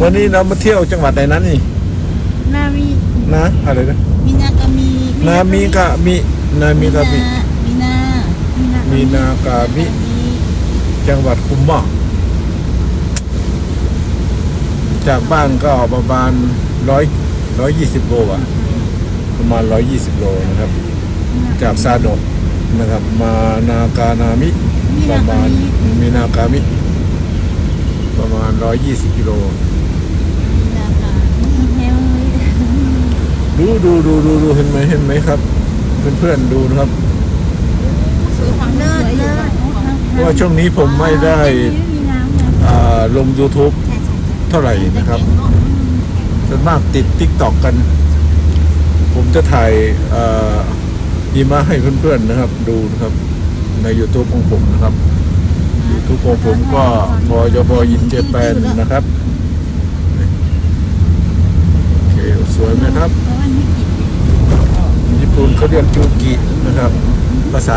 วันนี้เรามาเที่ยวจังหวัดไหนนั้นนี่นามีนะอะไรนะมีนากามีนามิกะมินามิกะมิมีนามีนามีนากามิจังหวัดกุมะจากบ้านก็ประมาณร้อยร้อยยี่สิบโลอะประมาณร้อยยี่สิบโลนะครับ จากซาโดะนะครับ มานากานามิประมาณมีนากามิ ประมาณร้อยยี่สิบกิโล มีนากา เฮล ดูดูดูดูดูเห็นไหมเห็นไหมครับเพื่อนๆดูนะครับสวยฟังเลิศเลิศเพราะว่าช่วงนี้ผมไม่ได้มีน้ำนะอ่าลง YouTube เท่าไหร่นะครับส่วนมากติด t ิ k t o k กัน ผมจะถ่ายอ่ายีมาให้เพื่อนๆนะครับ ดูนะครับ ใน YouTube ของผมนะครับ YouTube ของผมก็พอยบยินเจแปนนะครับโอเคสวยไหมครับ เพราะว่าไม่กิน ญี่ปุ่น เขาเรียกยูกินะครับ ภาษา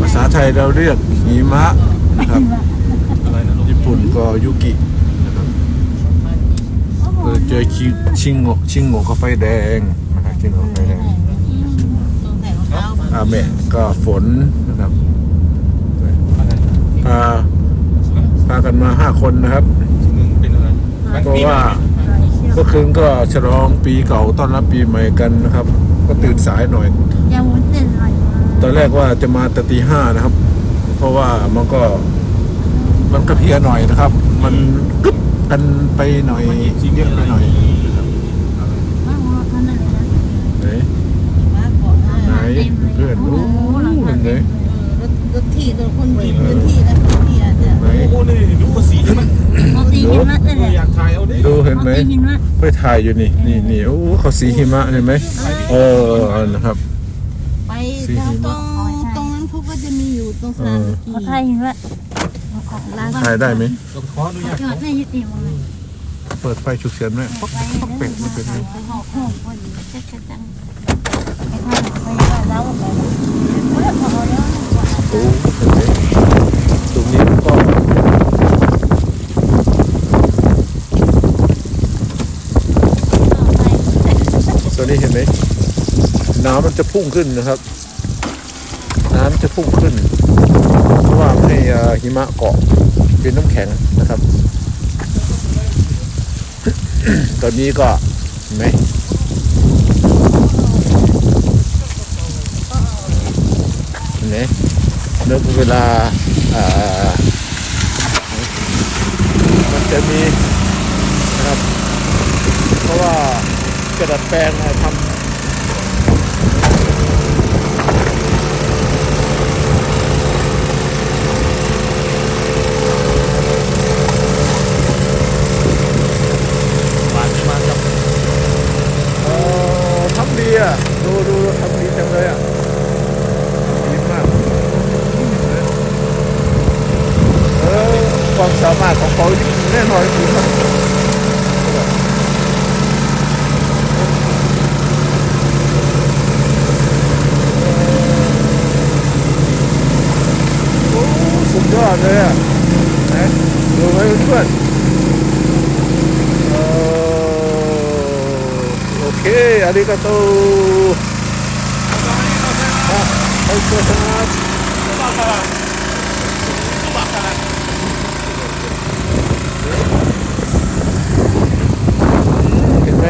ภาษาไทยเราเรียกหิมะนะครับญี่ปุ่นก็ยูกินะครับเออเจอชิชิงโงชิงโงกาไฟแดงนะครับชิงโงกาไฟแดงต้องใส่รองเท้าอาเมะก็ฝนนะครับพาพากันมาห้าคนนะครับเป็นอะไรเพราะว่าเมื่อคืนก็ฉลองปีเก่าต้อนรับปีใหม่กันนะครับ ก็ตื่นสายหน่อยยาวุ้นเส้นอร่อยมากตอนแรกว่าจะมาแต่ตีห้านะครับ เพราะว่ามันก็ มันก็เพลียหน่อยนะครับ มันกึบกันไปหน่อยเยอะไปหน่อยว่างว่าเขานั่นเลยนะไหนมาเกาะไหนเพื่อนโอ้เห็นไหมรถรถที่รถคนบินรถที่แล้วที่อาจจะไหนโอ้โหนี่ดูภาษีมันเขาตีหิมะเลยแหละอยากถ่ายเอาดิดูเห็นไหมเขาตีหิมะไปถ่ายอยู่นี่นี่นี่โอ้เขาสีหิมะเห็นไหมเออนะครับไปตรงตรงตรงนั้นเขาก็จะมีอยู่ตรงสนามสกีเขาทายหิมะร้านถ่ายได้ไหมต้องขออนุญาตจอดในยุติมาเลยเปิดไฟฉุกเฉินไหมป๊อกไปป๊อกเป็ดมันเป็นไงไปหอกห้องพอดีจะกระจังไปทางไปว่าแล้วไปแล้วพอแล้ว โอ้เห็นไหมตรงนี้มันก็ตอนนี้เห็นไหม น้ำมันจะพุ่งขึ้นนะครับ น้ำจะพุ่งขึ้น เพราะว่าให้หิมะเกาะเป็นน้ำแข็งนะครับ ตอนนี้ก็เห็นไหมเห็นไหมเริ่มเวลาอ่ามันจะมีนะครับ เพราะว่าจะดัดแปลงทำ มาจะมากับ เออทำดีอะ ดูดูทำดีจังเลยอะดีมาก เออความสามารถของเขาแน่นอนคือครับโอ้สุดยอดเลยอะนะดูไว้เพื่อนๆเออโอเคอา ริกาโตอะไปเจอกันครับเห็นไหม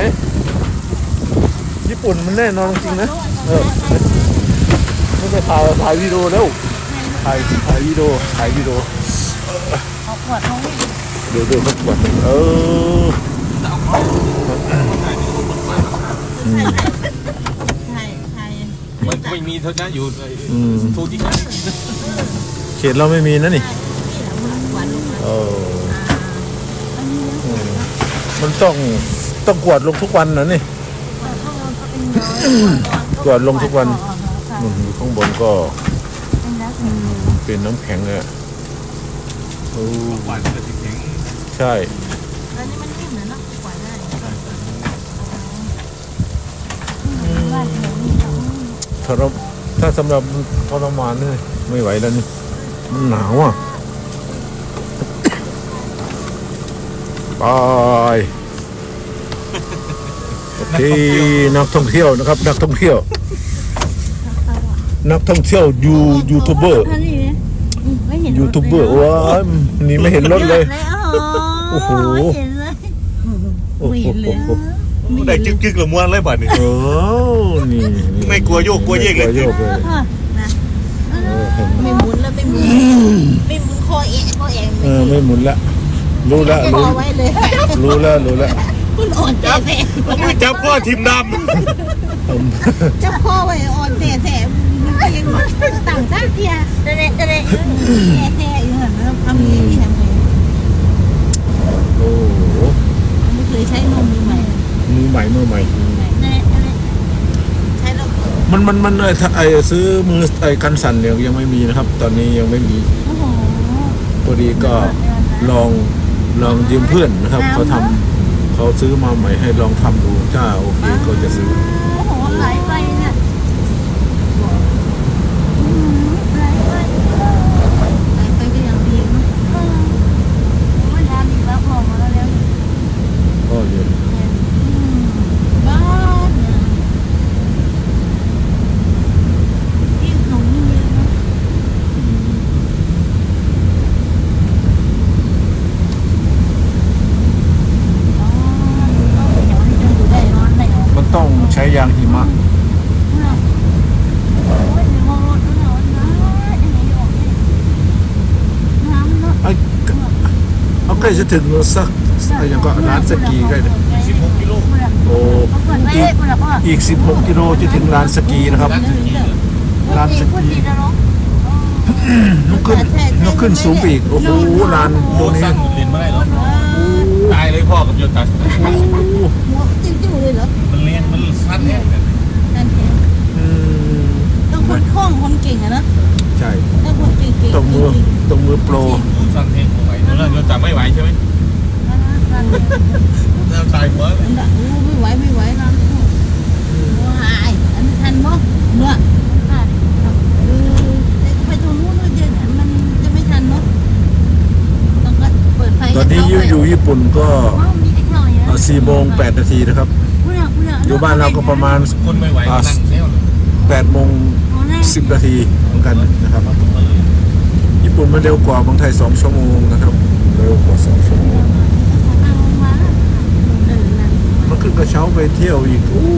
ญี่ปุ่นมันแน่นอนจริงนะ เออไม่ไปถ่ายถ่ายวิดีโอแล้วถ่ายถ่ายวิดีโอถ่ายวิดีโอเขาขวดเขาไม่ดูดูเขากดเออ ใช่ใช่มันไม่มีเท่านั้นอยู่อืมทูที่กันเขตเราไม่มีนะนี่หวานลงมาเอออืมมันต้องต้องกวดลงทุกวันนะนี่กวดลงทุกวันอืมข้างบนก็เป็นน้ำแข็งอะโอ้หวานจะใช่ ถ้าเราถ้าสำหรับทรมานนี่ไม่ไหวแล้วนี่มันหนาวอะไปไปโอเคนักท่องเที่ยวนะครับ นักท่องเที่ยว นักท่องเที่ยวยูยูทูบเบอร์ท่านนี่เนี่ยไม่เห็นยูทูบเบอร์ว้ายนี่ไม่เห็นรถเลย โอ้โหเห็นเลยโอ้โห ได้จึ๊กจึ๊กหรือม้วนเลยบัดนี้ โอ้นี่นี่ไม่กลัวโยกกลัวเยกเลย ไม่กลัวโยกเลยเออเห็นไหมไม่หมุนแล้วไม่หมุนไม่หมุนคอเอะคอเอะเออไม่หมุนละ รู้ละครู้อไว้เลยรู้ละรู้ละคุณอ่อนแต่แสบไม่จับพ่อทีมดอืมจับคอไว้อ่อนแต่แสบมันยังต่างชาติเทียเดเดเดเดแซ่แซ่อยู่หันแล้วทำยังไงที่ทำไงโอ้โหไม่เคยใช้นมใหม่ มือใหม่มือใหม่ใช้แล้วมันมันมันไอ้ถ้าไอ้ซื้อมือไอ้กันสั่นเนี่ยยังไม่มีนะครับ ตอนนี้ยังไม่มีพอดีก็ลองลองยืมเพื่อนนะครับเขาทำเขาซื้อมาใหม่ให้ลองทำดูถ้าโอเคก็จะซื้อ โอ้โหหลไปเนี่ยอืมไหลไป ไปไปก็ยังดีเนาะ เออโอ้ยน้ำอีกแล้วพอมาแล้วแล้ว ก็เยอะ บ้านเนี่ย ที่เขานี่เยอะนะ อ๋อเดี๋ยวให้ดูได้ร้อนได้ออก มันต้องใช้ยางหิมะ โอ้ยเดี๋ยวมองรถแล้วนะยังไงออกเนี่ยน้ำเนาะ ไอ้เอาใก ล้จะถึงสักไอ้ยังก็ร้านสกีใกล้เลยำ16กิโลโอ้เขาเปิดไว้ให้คนละพ่ออีก 16 กิโลจะถึงร้านสกีนะครับ ร้านสพูดกีดีนะเนาะนกขึ้นนกขึ้นสูงไปอีก โอ้โหร้านโอ้ตัวนี้สั้นเรียนไม่ได้หรอกตายเลยพ่อกับโยตัดโอ้โหหัวจิ้มจิ้มเลยเหรอ มันเรียนมันสั้นแน่นั่นเองอืมต้องคนคล่องคนเก่งอะนะ ใช่ถ้าคนเก่งเก่งตรงมือตรงมือโปร สั้นแห้งไหวแล้วโยตัดไม่ไหวใช่ไหมน้ำตายหัวไม่ไหวไม่ไหวนะว้ายอันนี้ทันมั้งเมื่อเออไปตรงนู้นเดี๋ยวมันจะไม่ทันเนาะต้องก็เปิดไฟตอนนี้อยู่อยู่ญี่ปุ่นก็ว้าวมีไอ้หน่อยนะ4โมง8นาทีนะครับอยู่บ้านเราก็ประมาณคนไม่ไหวก็นั่งเซลล์8โมง10 นาทีเหมือนกันนะครับญี่ ปุ่นมันเร็วกว่าเมืองไทย2ชั่วโมงนะครับ เร็วกว่า2ชั่วโมงมันขึ้นกระเช้าไปเที่ยวอีกอู้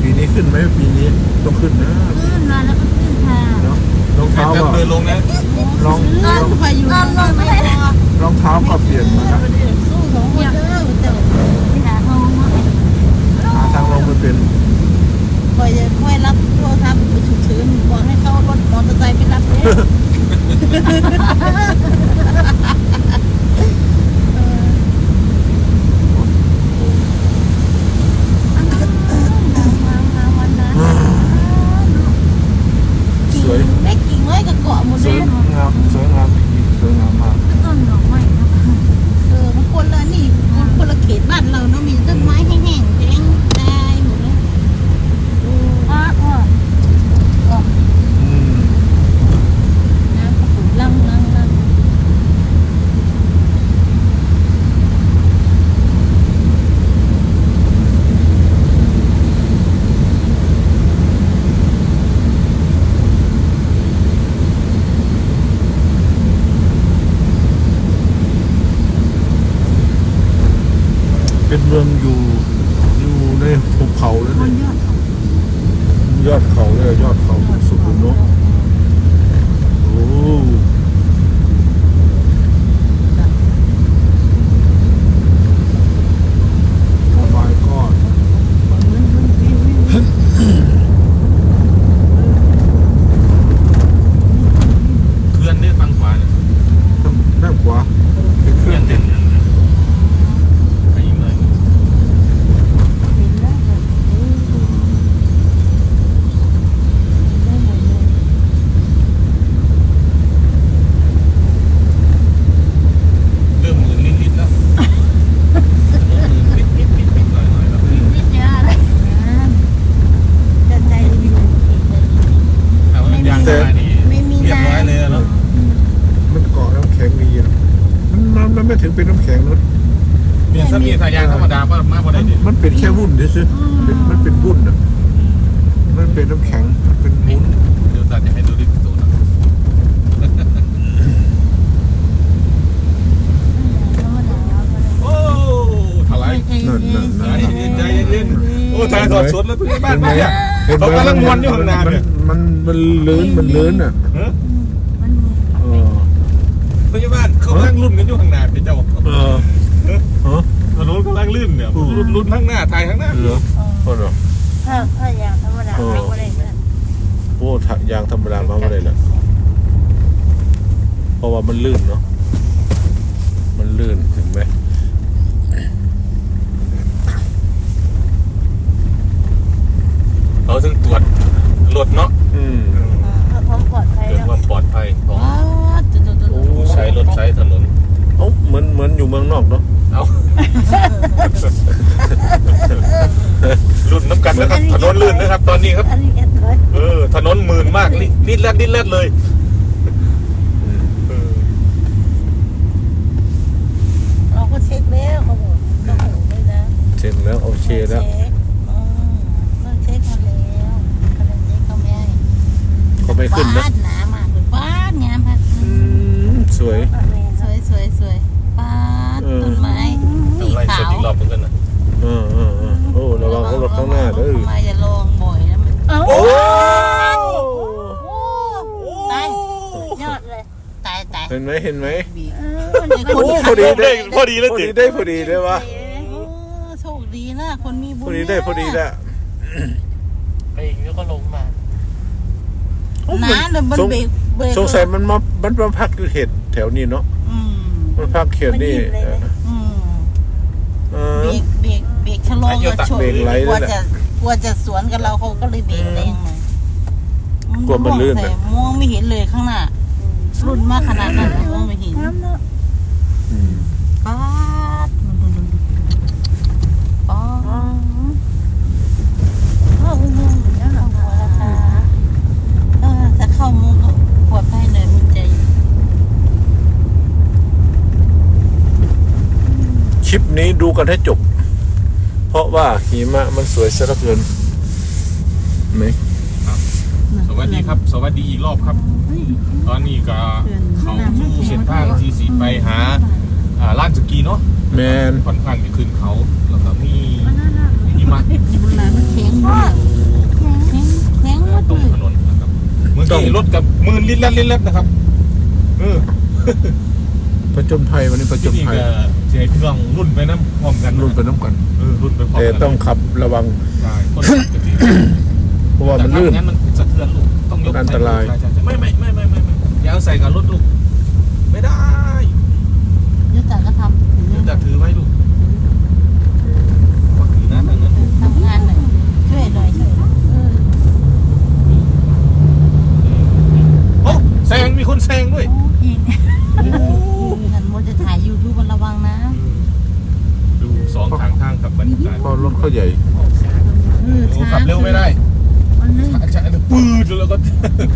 ปีนี้ขึ้นไหมปีนี้ต้องขึ้นนะขึ้นมาแล้วก็ขึ้นค่ะเนาะรองแต่เท้าจะก็เดินลงนะรองนอนไปอยู่นอนนอนไม่พอรองเท้าก็เปลี่ยนมาแล้วสู้สองคนเด้อเจ้าไปหาห้องมาหาทางลงไม่เป็น คอยจะคอยรับโทรศัพท์ฉุกเฉินบอกให้เขารถมอเตอร์ไซค์ไปรับเนี่ย สวย แม่กิ่งไม้กับเกาะหมด ส เล วย ย งามสวยงามจริงๆสวยงามมาก ต้นดอกไม้นะ เออมันคนละนี่มันคนละเขตบ้านเราเนาะมีต้นไม้แห้งๆแดงตายหมดเลย อ้าอ้า อืม น้ำกระปุกลังลังลัง เป็นเมืองอยู่อยู่ในภูเขาเลยบนยยอดเขายอดเขาเลยยอดเขาสูงเนาะโอ้โอ้ my god เคลื่อนได้ฟังขวาเนี่ย ด้านขวาเป็นเค เคลื่ รื่ อ อน ง เด่นไอ้เลย เห็นแล้วแบบ เริ่มหมื่นนิดๆแล้วหมื่นนิดๆๆๆหน่อยๆแล้ว นิดเดียวเลย จะใจอยู่ ถ้าว่ายางสบายนี่ ไม่มี เรียบร้อย น้ำ เลยอะเนาะ มันเกาะน้ำแข็งดีนะมันมันมันไม่ถึงเป็นน้ำแข็งนะมีสมีสายยางธรรมดาก็มากกว่ามัได้นดิมันเป็นแค่วุ่นเฉยๆเป็นมันเป็นวุ่นอะมันเป็นน้ำแข็งมันเป็นวุ้นเดี๋ยวตัดจะให้ดูดิตัวนะธรรมดาเราก็เลยโอ้ถลายนั่นนั่นใจนั่นเย็นใจเย็นโอ้ถ่ายทอดสดแล้วเพิ่งบ้านเห็นไหมมาเนี่ยเห็นไหมเขากำลังมวนอยู่ข้างหน้าเนี่ยมันมันลื่นมันลื่นอะ เออ มันมี เออ พยาบาลเขากำลังรุ่นกันอยู่ข้างหน้าพี่เจ้าเออฮะถนนกำลังลื่นเนี่ยรุ่นรุ่นข้างหน้าถ่ายข้างหน้าเหรอเพราะเหรอถ้าถ้าอย่างธรรมดาเราก็เลยเนี่ยโอ้ถ้ายางธรรมดามาไม่ได้ละเพราะว่ามันลื่นเนาะมันลื่นเห็นไหมเขาถึงตรวจรถเนาะอืมเพื่อความปลอดภัยเรื่องเนาะความปลอดภัยของ รถใช้ถนน เอ้าเหมือนเหมือนอยู่เมืองนอกเนาะเอารุ่นน้ำกันนะครับ ถนนลื่นนะครับ ตอนนี้ครับ อันนี้แอดเวิร์ดเออ ถนนหมื่นมากนี่นิดแรดนิดแรดเลยเออเราก็เช็คแล้วเขาบอกเขาบอกเลยนะเช็คแล้วโอเคแล้วเช็คอืมก็เช็คมาแล้วเขาเลยเช็คเขาไม่ให้เขาไม่ขึ้นนะ บ้า สวย สวยสวยสวยบ้านเออ ต้นไม้สีทำไรสขาดวอีกรอบเหมือนกันนะเออเออเออโอ้ระวังรถข้างหน้าเด้อทำไมอย่าลองบ่อยนะมันเอ้าโอ้โอ้ตายยอดเลยตายตายเห็นไหมเห็นไหมเออคนนี้คนโอ้ขัพอบดีได้พอดีเลยพอจิดีได้พอดีได้วะโอ้โชคดีนะคนมีบุพญอดีได้พอดีได้ไปอีกแล้วก็ลงมาน้าเดี๋ยวมันสงเบรกเบรกสงสัยมันมามันมาพักอยู่เขต แถวนี้เนาะอืมมันพักเขตนี่เอออืมเอเบรอกเบรกเบรกชะลอก็ชนเบรกไหลกลัวเลยแหละจะกลัวจะสวนกับเราเขาก็เลยเบรกแรงหน่อยกลัวมันลื่นแต่เลยมองไม่เห็นเลยข้างหน้ารุ่นมากขนาดนั้นมองไม่เห็นน้ำเนาะอืมป๊าดป๊า อ๋อ ด พ่ออุ้งๆแล้วเหรอ หัว คะ ราคาเออจะเข้ามุงก็ปลอดภัยหน่อยมันใจ คลิปนี้ดูกันให้จบ เพราะว่าหิมะมันสวยซะเหลือเกินเห็นไหมสวัสดีครับ สวัสดีอีกรอบครับ ตอนนี้ก็เขาสู่เส้นทางที่สีไปหาอ่าลานสกีเนาะแมนค่อนข้างจะขึ้นเขาแล้วก็มีหิมะบุญหลายมันแข็งมากแข็งแข็งหมดตรงเลยถนนนะครับเมื่อกี้รถกับมือลิ้นลัดลิ้นลัดนะครับเออ ประจนภัยวันนี้ประจที่นนี่ภัยก็เสียพี่น้องรุ่นไปน้ำพร้อมกันรุ่นไปน้ำกันเออรุ่นไปพร้อมแต่กันต้องขับระวัง ใช่คนขับจะดีเพราะว่ามันลื่น แต่ถ้งั้นมันสะเทือนลูกต้องยกมันอันตราย ใช่ใช่ใช่ไม่ไม่ไม่ไม่ไม่ไม่อย่าเอาใส่กับรถลูกไม่ได้ ยุติก็ทำถึงเดี๋ยวจะถือไว้ลูกก็ถือนะทางนั้น ทำงานหน่อยช่วยหน่อยช่วยเออ โอ้แซงมีคนแซงด้วย อีกฉันโมจะถ่ายยูทูบมันระวังนะ ดูสองทางทางกับบรรยากาศ เพราะรถเขาใหญ่ เออ โอ้ขับเร็วไม่ได้ มันนึง ใช่ปืดแล้วก็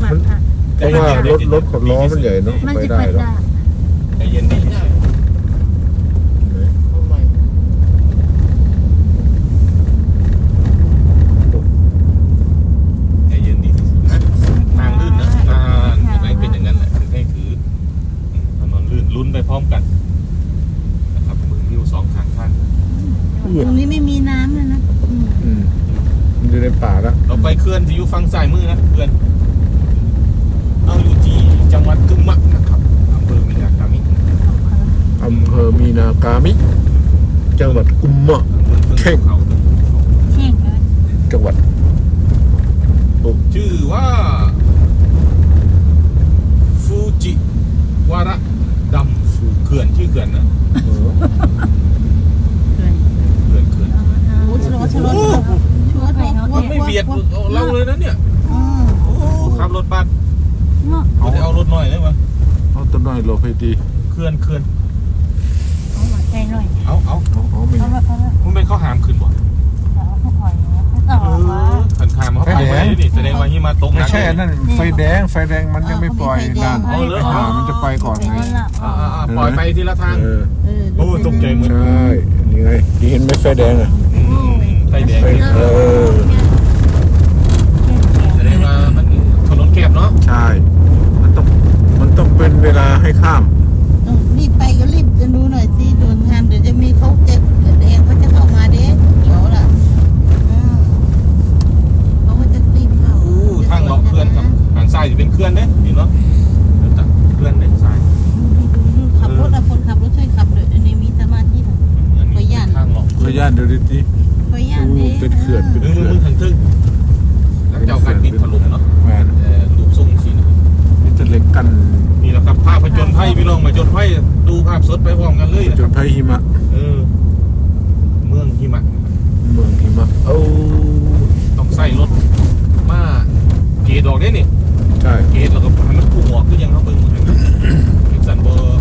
มันค่ะ เพราะว่า รถรถของล้อมันใหญ่เนาะมันไปจะได้ไปหรอกได้ใจเย็นดีที่สุดเห็นไหมทำไมใจเย็นดีที่สุดนะทางลื่นนะอ่าเห็นไหมเป็นอย่างนั้นแหละถึงให้ถือถนนลื่นลุ้นไปพร้อมกันนะครับมือนิ้วสองข้างข้างตรงนี้ไม่มีน้ำเลยนะอืมอืมมันอยู่ในป่าแล้วเราไปเคลื่อนที่อยู่ฝั่งซ้ายมือนะเคลื่อนเอาอยู่ที่จังหวัดกึมมะนะครับอำเภอมีนากามิ อำเภอมีนากามิ จังหวัดกุมมะอำเภอเทือกเขาเที่ยงเลยจังหวัดชื่อว่า ฟูจิวาระดำฟูเขื่อนชื่อเขื่อนนะเออเขื่อนเขื่อนโอ้ชะลอชะลอชะลอชะลอชะลอมันไม่เบียดเราเลยนะเนี่ยอืมโอ้ขับรถบัสเนาะเราจะเอารถหน่อยได้ไหมเอาต้นน้อยหลบให้ดีเขื่อนเขื่อน ใช่อันนั้นไฟแดงไฟแดงมันยังไม่ปล่อยนั่นเอาเลยอ่ามันจะไปก่อนไง อ่าอ่าปล่อยไปทีละทาง เออเออโอ้ตกใจหมดใช่นี่ไงที่เห็นไหมไฟแดงอะอืมไฟแดงไฟเออแสดงว่ามันถนนแคบเนาะใช่ มันต้องมันต้องเป็นเวลาให้ข้ามต้องรีบไปก็รีบจะดูหน่อยสิโดนทางเดี๋ยวจะมีเขาเจ็บแดงเขาจะเข้ามาเด้เดี๋ยวล่ะอืมเขาก็จะรีบเข้า อู้ทาง เลาะเคลื่อนครับทางซ้ายจะเป็นเคลื่อนเด้นี่เนาะเดี๋ยวตัดเคลื่อนเด้ซ้ายขับรถอะคนขับรถช่วยขับเลยอันนี้มีสมาธิหน่อยอันนี้เป็นทางเลาะขออนุญาตเดี๋ยวดิทีขออนุญาตอู้เด้เป็นเขื่อนเป็นเออเขื่อนมึงทางทึ่งหลังจากการปิดถล่มเนาะแมนแต่รูปทรงสีนะนี่จะเหล็กกันนี่แหละครับภาพผจญภัยพี่น้องมาจนภัยดูภาพสดไปพร้อมกันเลยนะจครันบภัยหิมะ เออเมืองหิมะ เมืองหิมะโอ้ต้องใส่รถมา เกตออกได้นี่ใช่ เกตแล้วก็ให้มันพุ่งออกคือยังเขาเบิ่งเหมือนกันเอ็กซันเบอร์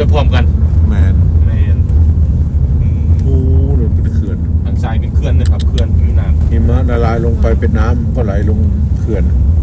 ไปพร้อมกันแมนแมนอืมโอ้นี่เป็นเขื่อนทางซ้ายเป็นเคลื่อนนะครับเคลื่อนอยู่นานหิมะละลายลงไปเป็นน้ำก็ไหลลงเขื่อนอ